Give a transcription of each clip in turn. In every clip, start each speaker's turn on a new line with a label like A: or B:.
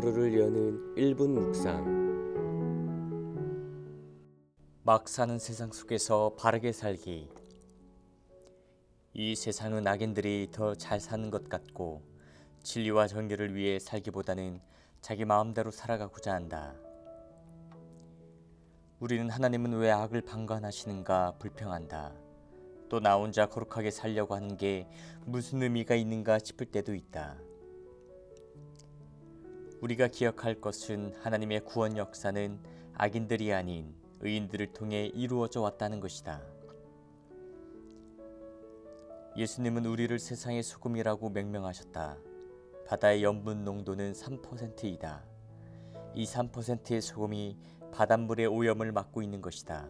A: 하루를 여는 1분 묵상
B: 막 사는 세상 속에서 바르게 살기. 이 세상은 악인들이 더 잘 사는 것 같고 진리와 정의를 위해 살기보다는 자기 마음대로 살아가고자 한다. 우리는 하나님은 왜 악을 방관하시는가 불평한다. 또 나 혼자 거룩하게 살려고 하는 게 무슨 의미가 있는가 싶을 때도 있다. 우리가 기억할 것은 하나님의 구원 역사는 악인들이 아닌 의인들을 통해 이루어져 왔다는 것이다. 예수님은 우리를 세상의 소금이라고 명명하셨다. 바다의 염분 농도는 3%이다. 이 3%의 소금이 바닷물의 오염을 막고 있는 것이다.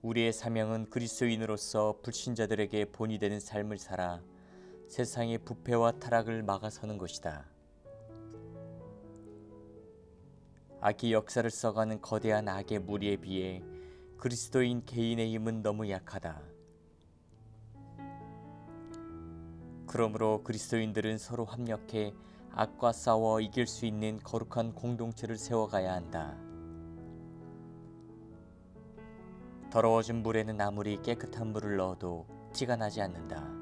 B: 우리의 사명은 그리스도인으로서 불신자들에게 본이 되는 삶을 살아 세상의 부패와 타락을 막아서는 것이다. 악이 역사를 써가는 거대한 악의 무리에 비해 그리스도인 개인의 힘은 너무 약하다. 그러므로 그리스도인들은 서로 합력해 악과 싸워 이길 수 있는 거룩한 공동체를 세워가야 한다. 더러워진 물에는 아무리 깨끗한 물을 넣어도 티가 나지 않는다.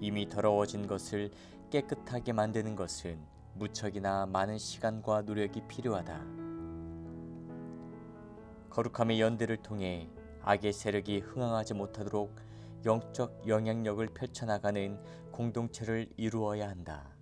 B: 이미 더러워진 것을 깨끗하게 만드는 것은 무척이나 많은 시간과 노력이 필요하다. 거룩함의 연대를 통해 악의 세력이 흥황하지 못하도록 영적 영향력을 펼쳐나가는 공동체를 이루어야 한다.